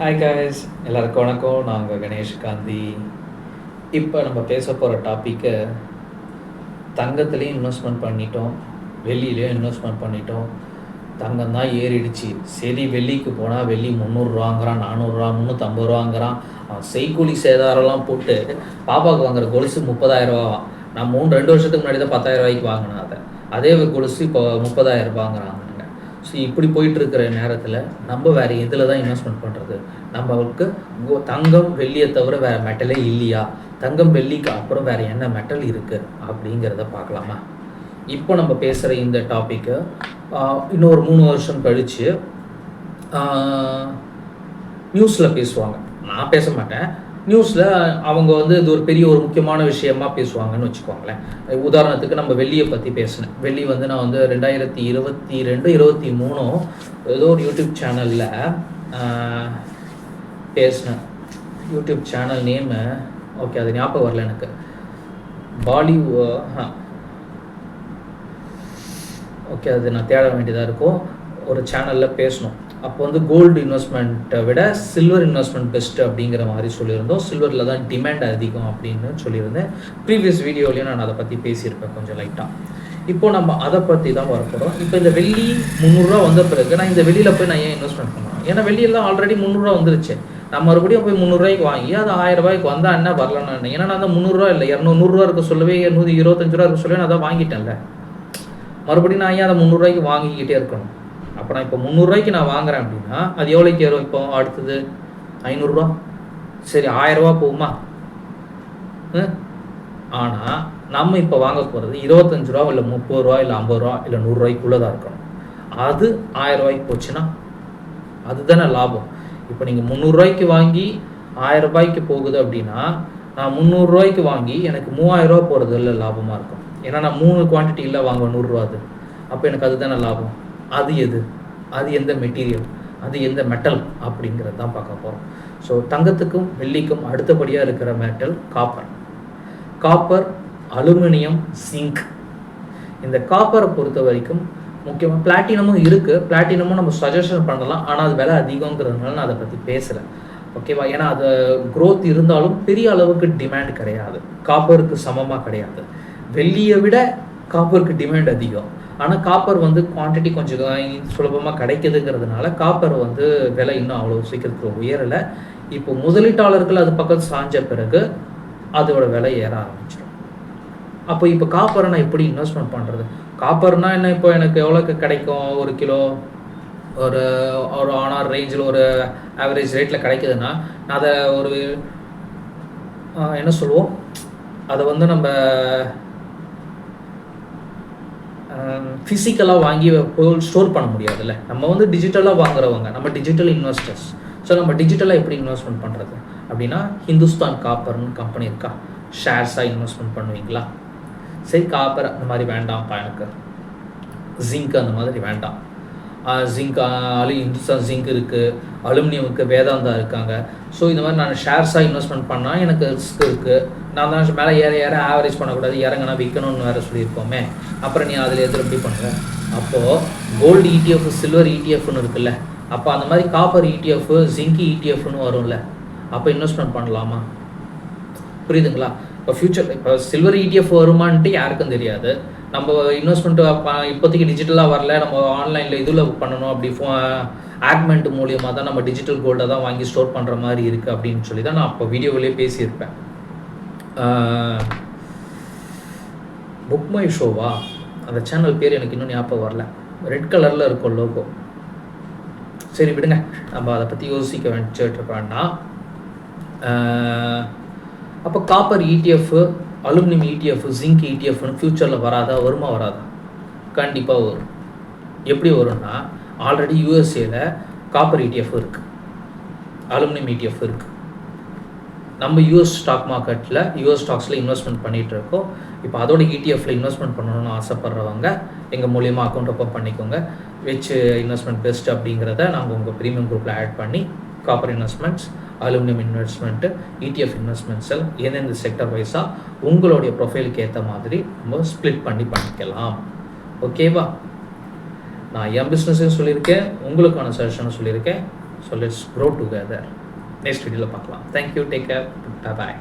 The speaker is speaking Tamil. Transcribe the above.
ஹாய் காய்ஸ் எல்லாருக்கும் வணக்கம். நாங்கள் கணேஷ் காந்தி. இப்போ நம்ம பேச போகிற டாப்பிக்கை தங்கத்துலேயும் இன்வெஸ்ட்மெண்ட் பண்ணிட்டோம். வெள்ளியிலையும் இன்வெஸ்ட்மெண்ட் பண்ணிட்டோம். தங்கம் தான் ஏறிடுச்சு. சரி வெள்ளிக்கு போனால் வெள்ளி முந்நூறுரூவாங்கிறான் நானூறுரூவா முந்நூற்றம்பது ரூபாங்கிறான். அவன் செய்கூலி சேதாரம்லாம் போட்டு பாப்பாவுக்கு வாங்குற கொலுசு முப்பதாயிரம் நான் மூணு ரெண்டு வருஷத்துக்கு முன்னாடி தான் பத்தாயிரம் ரூபாய்க்கு வாங்கினேன் அதை. அதே கொலுசு இப்போ முப்பதாயிரம் ரூபாங்கிறாங்க. ஸோ இப்படி போயிட்டு இருக்கிற நேரத்தில் நம்ம வேறு எதில் தான் இன்வெஸ்ட்மெண்ட் பண்ணுறது நம்மளுக்கு கோ- தங்கம் வெள்ளியை தவிர வேறு மெட்டலே இல்லையா? தங்கம் வெள்ளிக்கு அப்புறம் வேறு என்ன மெட்டல் இருக்குது அப்படிங்கிறத பார்க்கலாமா? இப்போ நம்ம பேசுகிற இந்த டாப்பிக்கு இன்னொரு மூணு வருஷம் கழித்து நியூஸில் பேசுவாங்க. நான் பேச மாட்டேன். நியூஸில் அவங்க வந்து இது ஒரு பெரிய ஒரு முக்கியமான விஷயமா பேசுவாங்கன்னு வச்சுக்கோங்களேன். உதாரணத்துக்கு நம்ம வெள்ளியை பற்றி பேசினேன். வெள்ளி வந்து நான் வந்து ரெண்டாயிரத்தி இருபத்தி ரெண்டு இருபத்தி மூணும் ஏதோ ஒரு யூடியூப் சேனலில் பேசினேன். யூடியூப் சேனல் நேமு ஓகே அது ஞாபகம் வரல எனக்கு. பாலிவு ஓகே அது நான் தேட வேண்டியதாக இருக்கும். ஒரு சேனலில் பேசணும். அப்போ வந்து கோல்டு இன்வெஸ்ட்மெண்ட்டை விட சில்வர் இன்வெஸ்ட்மெண்ட் பெஸ்ட் அப்படிங்கிற மாதிரி சொல்லியிருந்தோம். சில்வரில் தான் டிமாண்ட் அதிகம் அப்படின்னு சொல்லியிருந்தேன். ப்ரீவியஸ் வீடியோலையும் நான் அதை பற்றி பேசியிருப்பேன் கொஞ்சம் லைட்டாக இப்போ நம்ம அதை பற்றி தான் வரப்போகிறோம் இப்போ இந்த வெள்ளி முந்நூறுரூவா வந்த பிறகு நான் இந்த வெளியில் போய் நான் ஏன் இன்வெஸ்ட்மெண்ட் பண்ணணும்? ஏன்னா வெளியெல்லாம் ஆல்ரெடி முந்நூறுரூவா வந்துருச்சு. நான் மறுபடியும் போய் முந்நூறுரூவாய்க்கு வாங்கி அது ஆயிரம் ரூபாய்க்கு வந்தால் என்ன வரலன்னு ஏன்னா நான் அந்த முந்நூறுரூவா இல்லை இரநூறுவா இருக்க சொல்லவே நூற்றி இருபத்தஞ்சு ரூபா இருக்க சொல்லவே நான் அதை வாங்கிட்டேன்ல. மறுபடியும் நான் ஏன் அதை முந்நூறுரூவாய்க்கு வாங்கிக்கிட்டே இருக்கணும்? அப்போ நான் இப்போ முந்நூறுரூவாய்க்கு நான் வாங்குறேன் அப்படின்னா அது எவ்வளோக்கு ஏறும்? இப்போ அடுத்தது ஐநூறுரூவா சரி ஆயிரரூவா போகுமா? ஆனால் நம்ம இப்போ வாங்க போகிறது இருபத்தஞ்சு ரூபா இல்லை முப்பது ரூபா இல்லை ஐம்பது ரூபா இல்லை நூறுரூவாய்க்குள்ளே தான் இருக்கணும். அது ஆயிரம் ரூபாய்க்கு போச்சுன்னா அதுதானே லாபம். இப்போ நீங்கள் முந்நூறுரூவாய்க்கு வாங்கி ஆயிரம் ரூபாய்க்கு போகுது அப்படின்னா நான் முந்நூறுரூவாய்க்கு வாங்கி எனக்கு மூவாயிரம் ரூபா போகிறது இல்லை லாபமாக இருக்கும். ஏன்னா நான் மூணு குவான்டிட்டியில் வாங்குவேன் நூறுரூவா அது. அப்போ எனக்கு அதுதானே லாபம். அது எது? அது எந்த மெட்டீரியல் அது எந்த மெட்டல் அப்படிங்கிறது தான் பார்க்க போகிறோம் ஸோ தங்கத்துக்கும் வெள்ளிக்கும் அடுத்தபடியாக இருக்கிற metal copper copper aluminium zinc இந்த காப்பரை பொறுத்த வரைக்கும் முக்கியமாக பிளாட்டினமும் இருக்குது பிளாட்டினமும் நம்ம சஜஷன் பண்ணலாம். ஆனால் அது விலை அதிகங்கிறதுனால நான் அதை பற்றி பேசலை. ஓகேவா ஏன்னா அது க்ரோத் இருந்தாலும் பெரிய அளவுக்கு டிமாண்ட் கிடையாது. காப்பருக்கு சமமாக கிடையாது. வெள்ளியை விட காப்பருக்கு டிமாண்ட் அதிகம். ஆனால் காப்பர் வந்து குவான்டிட்டி கொஞ்சம் சுலபமாக கிடைக்குதுங்கிறதுனால காப்பர் வந்து விலை இன்னும் அவ்வளோ சீக்கிரத்தில் உயரலை. இப்போ முதலீட்டாளர்கள் அது பக்கம் சாஞ்ச பிறகு அதோட விலை ஏற ஆரம்பிச்சிடும். அப்போ இப்போ காப்பரை நான் எப்படி இன்வெஸ்ட்மெண்ட் பண்ணுறது காப்பர்னால் என்ன? இப்போ எனக்கு எவ்வளோக்கு கிடைக்கும்? ஒரு கிலோ ஒரு ஒரு ஆனார் ரேஞ்சில் ஒரு ஆவரேஜ் ரேட்டில் கிடைக்குதுன்னா நான் அதை ஒரு என்ன சொல்லுவோம்? அதை வந்து நம்ம ஃபிசிக்கலாக வாங்கி பொருள் ஸ்டோர் பண்ண முடியாதுல்ல. நம்ம வந்து டிஜிட்டலாக வாங்குறவங்க நம்ம டிஜிட்டல் இன்வெஸ்டர்ஸ் ஸோ நம்ம டிஜிட்டலாக எப்படி இன்வெஸ்ட்மெண்ட் பண்ணுறது அப்படின்னா ஹிந்துஸ்தான் காப்பர்னு கம்பெனி இருக்கா? ஷேர்ஸாக இன்வெஸ்ட்மெண்ட் பண்ணுவீங்களா? சரி காப்பர் அந்த மாதிரி வேண்டாம்ப்பா எனக்கு. ஜிங்க் அந்த மாதிரி வேண்டாம். ஜிங்க் அலு இந்துஸ்தான் ஜிங்க் இருக்குது அலுமினியமுக்கு வேதாந்தா இருக்காங்க. ஸோ இந்த மாதிரி நான் ஷேர்ஸாக இன்வெஸ்ட்மெண்ட் பண்ணால் எனக்கு ரிஸ்க் இருக்குது நான் தான் மேலே ஏற ஏற ஆவரேஜ் பண்ணக்கூடாது. இறங்கினா விற்கணும்னு வேறு சொல்லியிருக்கோமே அப்புறம் நீ அதில் எதில் எப்படி பண்ணுற அப்போது கோல்டு இடிஎஃப் சில்வர் இடிஎஃப்னு இருக்குல்ல. அப்போ அந்த மாதிரி காப்பர் இடிஎஃப் ஜிங்க் இடிஎஃப்னு வரும்ல. அப்போ இன்வெஸ்ட்மெண்ட் பண்ணலாமா? புரியுதுங்களா? இப்போ ஃபியூச்சர் இப்போ சில்வர் இடிஎஃப் வருமான்ட்டு யாருக்கும் தெரியாது. நம்ம இன்வெஸ்ட்மெண்ட் இப்போதைக்கு டிஜிட்டலாக வரல நம்ம ஆன்லைனில் இதில் பண்ணணும் அப்படி ஃபோ ஆக்மெண்ட் மூலியமாக தான் நம்ம டிஜிட்டல் கோல்டை தான் வாங்கி ஸ்டோர் பண்ணுற மாதிரி இருக்குது அப்படின்னு சொல்லி தான் நான் அப்போ வீடியோவிலே பேசியிருப்பேன். புக் மை ஷோவா அந்த சேனல் பேர் எனக்கு இன்னும் ஞாபகம் வரல. ரெட் கலரில் இருக்கும் லோகோ சரி விடுங்க. நம்ம அதை பற்றி யோசிக்க வச்சுட்டு வேண்டாம். அப்போ copper ETF aluminium ETF zinc இடிஎஃப்னு ஃப்யூச்சரில் வராதா வருமா வராதா? கண்டிப்பாக வரும். எப்படி வரும்னா ஆல்ரெடி யூஎஸ்ஏல காப்பர் இடிஎஃப் இருக்குது அலுமினியம் இடிஎஃப் இருக்குது நம்ம யூஎஸ் ஸ்டாக் மார்க்கெட்டில் யூஎஸ் ஸ்டாக்ஸில் இன்வெஸ்ட்மெண்ட் பண்ணிகிட்டு இருக்கோம். இப்போ அதோட இடிஎஃப்ல இன்வெஸ்ட்மெண்ட் பண்ணணும்னு ஆசைப்பட்றவங்க எங்கள் மூலியமாக அக்கௌண்ட் ஓப்பன் பண்ணிக்கோங்க. விச் இன்வெஸ்ட்மெண்ட் பெஸ்ட் அப்படிங்கிறத நாங்கள் உங்கள் ப்ரீமியம் குரூப்பில் ஆட் பண்ணி copper investments aluminium investment ETF investments எல்லாம் எந்தெந்த செக்டர் வைஸாக உங்களுடைய ப்ரொஃபைலுக்கு ஏற்ற மாதிரி நம்ம ஸ்ப்ளிட் பண்ணி பண்ணிக்கலாம். ஓகேவா நான் என் பிஸ்னஸையும் சொல்லியிருக்கேன் உங்களுக்கான சஜஷனும் சொல்லியிருக்கேன். So let's grow together next வீடியோவில் பார்க்கலாம். Thank you take care bye